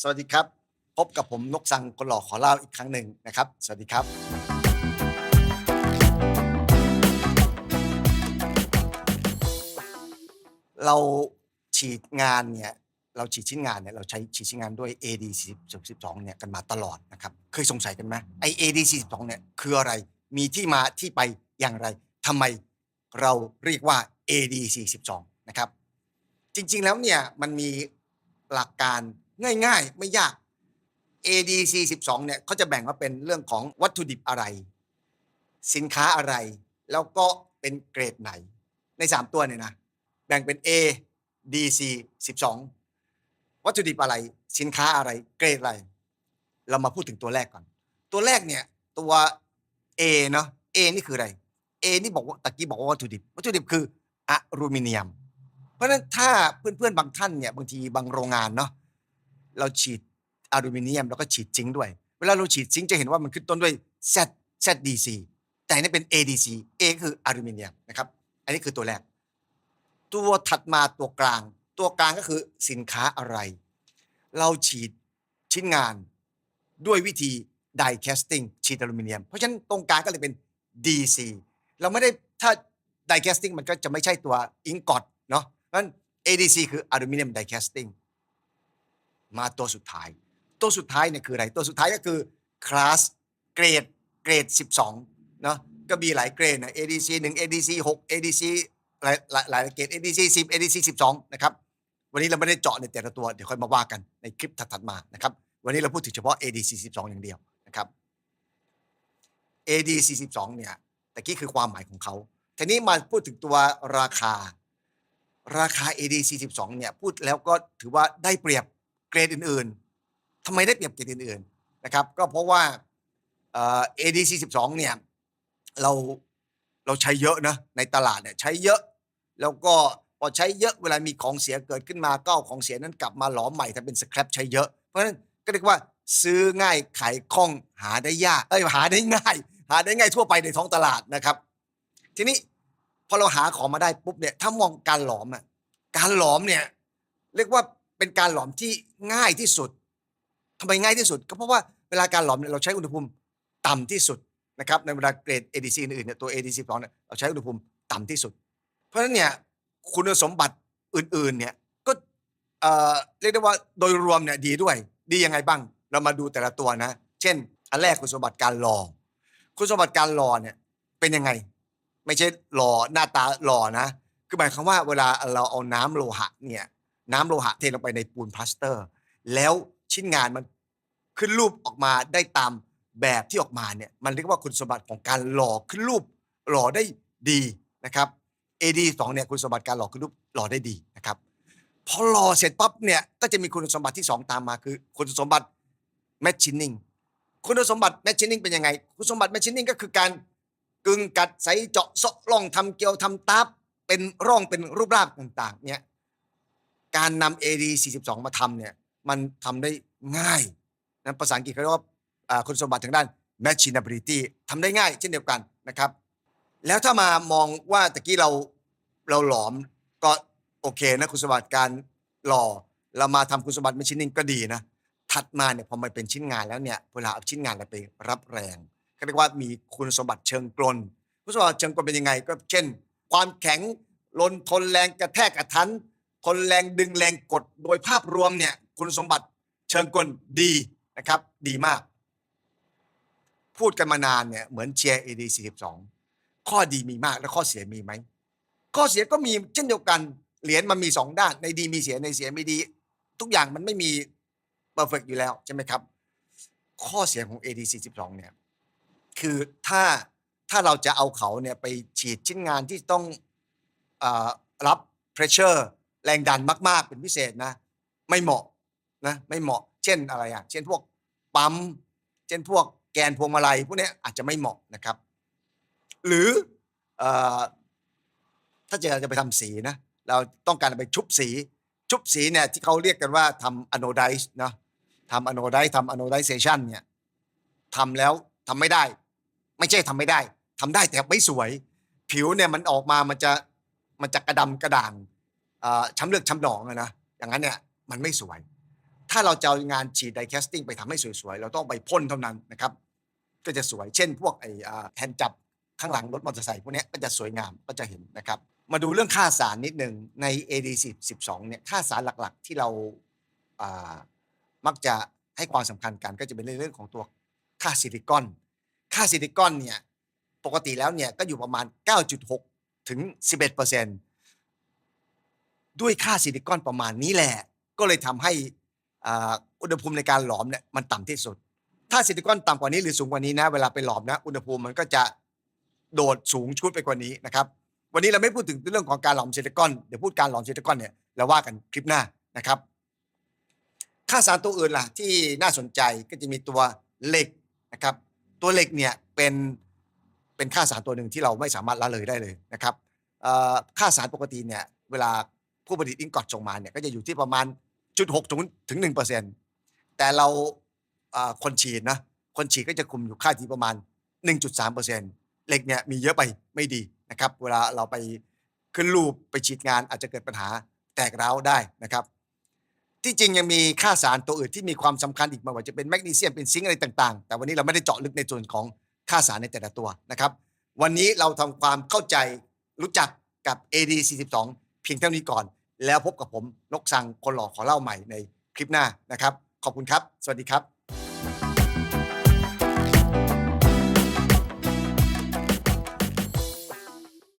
สวัสดีครับ พบกับผมนกสังคนหล่อขอเล่าอีกครั้งหนึ่งนะครับ สวัสดีครับ เราฉีดงานเนี่ยเราฉีดชิ้นงานเนี่ยเราใช้ฉีดชิ้นงานด้วย AD 42เนี่ยกันมาตลอดนะครับเคยสงสัยกันไหมไอ AD 42เนี่ยคืออะไรมีที่มาที่ไปอย่างไรทำไมเราเรียกว่า AD 42นะครับจริงๆแล้วเนี่ยมันมีหลักการ ง่าย ๆ ไม่ยาก ADC 12เนี่ยเขาจะแบ่งว่าเป็นเรื่องของวัตถุดิบอะไร สินค้าอะไร แล้วก็เป็นเกรดไหน ใน 3 ตัวเนี่ยนะ แบ่งเป็น A DC 12 วัตถุดิบอะไร สินค้าอะไร เกรดอะไร เรามาพูดถึงตัวแรกก่อน ตัวแรกเนี่ยตัว A เนาะ A นี่คืออะไร A นี่บอกว่าตะกี้บอกว่าวัตถุดิบ วัตถุดิบคืออะลูมิเนียม เพราะฉะนั้นถ้าเพื่อนๆบางท่านเนี่ยบางทีบางโรงงานเนาะ เราฉีดอลูมิเนียมแล้วก็ฉีดซิงค์ด้วย เวลาเราฉีดซิงค์จะเห็นว่ามันขึ้นต้นด้วย Z ZDC แต่นี่เป็น ADC A คืออลูมิเนียมนะครับ อันนี้คือตัวแรก ตัวถัดมาตัวกลาง ตัวกลางก็คือสินค้าอะไร เราฉีดชิ้นงานด้วยวิธี die casting ฉีดอลูมิเนียม เพราะฉะนั้นตรงกลางก็เลยเป็น DC เราไม่ได้ถ้า die casting มันก็จะไม่ใช่ตัวอิงกอดเนาะเพราะฉะนั้น ADC คืออลูมิเนียม die casting มาตัวสุดท้าย ตัวสุดท้ายเนี่ยคืออะไร ตัวสุดท้ายก็คือคลาสเกรดเกรด 12เนาะก็มีหลายเกรดนะ ADC 1 ADC 6 ADC หลายหลายหลายเกรด ADC 10 ADC 12นะครับวันนี้เราไม่ได้เจาะในแต่ละตัวเดี๋ยวค่อยมาว่ากันในคลิปถัดๆมานะครับวันนี้เราพูดถึงเฉพาะ ADC 12 อย่างเดียวนะครับ ADC 12เนี่ยตะกี้คือความหมายของเขาทีนี้มาพูดถึงตัวราคา ราคา AD 42เนี่ยพูดแล้วก็ถือว่าได้เปรียบ เกรดอื่นๆทำไมได้เปรียบเกรดอื่นๆนะครับ ก็เพราะว่าเอ่อ AD 42เนี่ยเราเราใช้เยอะนะในตลาดเนี่ยใช้เยอะ แล้วก็พอใช้เยอะเวลามีของเสียเกิดขึ้นมาก็เอาของเสียนั้นกลับมาหลอมใหม่ทำเป็นสครับใช้เยอะ เพราะฉะนั้นก็เรียกว่าซื้อง่ายขายคล่องหาได้ยากเอ้ยหาได้ง่าย หาได้ง่ายทั่วไปในท้องตลาดนะครับ ทีนี้พอเราหาของมาได้ปุ๊บเนี่ยถ้ามองการหลอมอะการหลอมเนี่ยเรียกว่า เป็นการหลอมที่ง่ายที่สุดทำไมง่ายที่สุด ก็เพราะว่าเวลาการหลอมเนี่ยเราใช้อุณหภูมิต่ำที่สุดนะครับในเวลาเกรด ADC อื่นๆเนี่ยตัว ADC 2เนี่ยเราใช้อุณหภูมิต่ำที่สุด เพราะฉะนั้นเนี่ยคุณสมบัติอื่นๆเนี่ยก็เอ่อเรียกได้ว่าโดยรวมเนี่ยดีด้วย ดียังไงบ้าง เรามาดูแต่ละตัวนะ เช่น อันแรกคุณสมบัติการหลอคุณสมบัติการหลอเนี่ยเป็นยังไง ไม่ใช่หล่อหน้าตาหล่อนะ คือหมายความว่าเวลาเราเอาน้ำโลหะเนี่ย น้ำโลหะเทลงไปในปูนพลาสเตอร์ แล้วชิ้นงานมันขึ้นรูปออกมาได้ตามแบบที่ออกมาเนี่ยมันเรียกว่าคุณสมบัติของการหล่อขึ้นรูปหล่อได้ดีนะครับ AD 2เนี่ยคุณสมบัติการหล่อขึ้นรูปหล่อได้ดีนะครับพอหล่อเสร็จปั๊บเนี่ยก็จะมีคุณสมบัติที่ 2 ตามมาคือคุณสมบัติ matching คุณสมบัติ matching เป็นยังไง คุณสมบัติ matching ก็คือการกึ่งกัดใสเจาะเซาะร่องทำเกลียวทำตับเป็นร่องเป็นรูปร่างต่างๆเนี่ย การนำ AD 42 มาทำเนี่ยมันทำได้ง่ายนะภาษาอังกฤษเขาเรียกว่าคุณสมบัติทางด้าน matchability ทำได้ง่ายเช่นเดียวกันนะครับ แล้วถ้ามามองว่าตะกี้เราเราหลอมก็โอเคนะคุณสมบัติการหล่อเรามาทำคุณสมบัติ machining ก็ดีนะถัดมาเนี่ยพอมันเป็นชิ้นงานแล้วเนี่ยเวลาเอาชิ้นงานไปรับแรงก็เรียกว่ามีคุณสมบัติเชิงกลนคุณสมบัติเชิงกลนเป็นยังไง ก็เช่น ความแข็งลนทนแรงกระแทกกระทัน ทนแรงดึงแรงกดโดยภาพรวมเนี่ยคุณสมบัติเชิงกลดีนะครับ ดีมาก พูดกันมานานเนี่ยเหมือนเชียร์ AD 42 ข้อดีมีมากแล้วข้อเสียมีไหม ข้อเสียก็มีเช่นเดียวกันเหรียญมันมีสองด้านในดีมีเสียในเสียไม่ดี ทุกอย่างมันไม่มีเพอร์เฟกอยู่แล้วใช่ไหมครับ ข้อเสียของ AD 42เนี่ยคือถ้าถ้าเราจะเอาเขาเนี่ยไปฉีดชิ้นงานที่ต้องออรับ pressure แรงดันมาก ๆ เป็นพิเศษนะ ไม่เหมาะนะไม่เหมาะ เช่นอะไรอะเช่นพวกปั๊มเช่นพวกแกนพวงมาลัยพวกเนี้ยอาจจะไม่เหมาะนะครับ หรืออถ้าจะจะไปทำสีนะเราต้องการไปชุบสี ชุบสีเนี่ยที่เขาเรียกกันว่าทำ anodize เนาะทำ anodize ทำ anodization เนี่ยทำแล้วทำไม่ได้ ไม่ใช่ทำไม่ได้ทำได้แต่ไม่สวย ผิวเนี่ยมันออกมามันจะมันจะกระดำกระด่าง ช้ำเลือดช้ำหนองนะอย่างนั้นเนี่ยมันไม่สวย ถ้าเราจะเอางานฉีดไดแคสติ้งไปทำให้สวยๆ เราต้องไปพ่นเท่านั้นนะครับ ก็จะสวยเช่น พวกไอ้อ่าแฮนด์จับข้างหลังรถมอเตอร์ไซค์พวกนี้ก็จะสวยงามก็จะเห็นนะครับ มาดูเรื่องค่าสารนิดหนึ่งใน AD10 12เนี่ยค่าสารหลักๆ ที่เรามักจะให้ความสำคัญกันก็จะเป็นในเรื่องของตัวค่าซิลิคอน ค่าซิลิคอนเนี่ยปกติแล้วเนี่ยก็อยู่ประมาณ 9.6 ถึง 11% ด้วยค่าซิลิคอนประมาณนี้แหละ ก็เลยทำให้อุณหภูมิในการหลอมเนี่ยมันต่ำที่สุด ถ้าซิลิคอนต่ำกว่านี้หรือสูงกว่านี้นะ เวลาไปหลอมนะ อุณหภูมิมันก็จะโดดสูงชุดไปกว่านี้นะครับ วันนี้เราไม่พูดถึงเรื่องของการหลอมซิลิคอน เดี๋ยวพูดการหลอมซิลิคอนเนี่ยเราว่ากันคลิปหน้านะครับ ค่าสารตัวอื่นล่ะที่น่าสนใจก็จะมีตัวเหล็กนะครับ ตัวเหล็กเนี่ยเป็นเป็นค่าสารตัวหนึ่งที่เราไม่สามารถละเลยได้เลยนะครับค่าสารปกติเนี่ยเวลา ผู้ผลิตอิงกอตส่งมาเนี่ยก็จะอยู่ที่ประมาณจุดหกถึงถึงหนึ่งเปอร์เซ็นต์แต่เราคนฉีดนะคนฉีดก็จะคุมอยู่ค่าที่ประมาณ 1.3เปอร์เซ็นต์เหล็กเนี่ยมีเยอะไปไม่ดีนะครับ เวลาเราไปขึ้นรูปไปฉีดงานอาจจะเกิดปัญหาแตกร้าวได้นะครับ ที่จริงยังมีค่าสารตัวอื่นที่มีความสำคัญอีกไมาว่าจะเป็นแมกนีเซียมเป็นซิงค์อะไรต่างๆ แต่วันนี้เราไม่ได้เจาะลึกในส่วนของค่าสารในแต่ละตัวนะครับ วันนี้เราทำความเข้าใจรู้จักกับ AD 42 เพียงเท่านี้ก่อน แล้วพบกับผมนกสังคนหล่อขอเล่าใหม่ในคลิปหน้านะครับ ขอบคุณครับ สวัสดีครับ